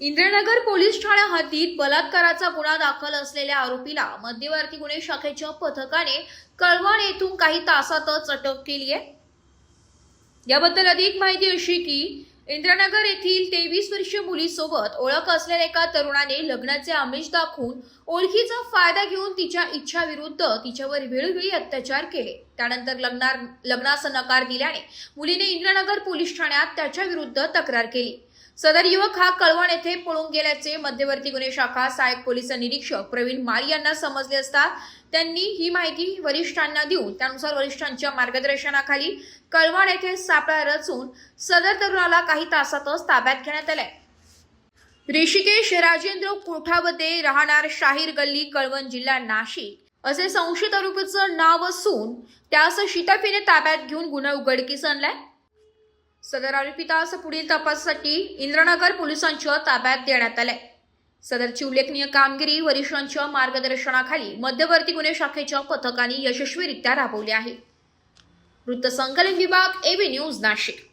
Indranagar police ठाण्या हद्दीत बलात्काराचा गुन्हा दाखल असलेल्या आरोपीला मध्यवर्ती गुन्हे शाखेच्या पथकाने कळवण येथून काही तासातच अटक केली आहे याबद्दल अधिक माहिती अशी की इंद्रनगर येथील तेवीस वर्षीय मुलीसोबत ओळख असलेल्या एका तरुणाने लग्नाचे आमिष दाखवून ओळखीचा फायदा घेऊन तिच्या इच्छाविरुद्ध तिच्यावर वेळोवेळी अत्याचार केले. त्यानंतर लग्नार लग्नास नकार दिल्याने मुलीने इंद्रनगर पोलीस ठाण्यात त्याच्याविरुद्ध तक्रार केली. सदर युवक हा कळवण येथे पळून गेल्याचे मध्यवर्ती गुन्हे शाखा सहाय्यक पोलीस निरीक्षक प्रवीण माळी यांना समजले असता त्यांनी ही माहिती वरिष्ठांना देऊन त्यानुसार वरिष्ठांच्या मार्गदर्शनाखाली कळवण येथे सापळा रचून सदर तरुणाला काही तासातच ताब्यात घेण्यात आलाय. ऋषिकेश राजेंद्र कोठावदे राहणार शाहीर गल्ली कळवण जिल्हा नाशिक. असे संशयित आरोपीचं नाव असून त्यास शिताफीने ताब्यात घेऊन गुन्हा उघडकीस आणलाय. सदर आरोपितास पुढील तपासासाठी इंद्रनगर पोलिसांच्या ताब्यात देण्यात आले सदरची उल्लेखनीय कामगिरी वरिष्ठांच्या मार्गदर्शनाखाली मध्यवर्ती गुन्हे शाखेच्या पथकाने यशस्वीरित्या राबवली आहे. वृत्तसंकलन विभाग एबी न्यूज नाशिक.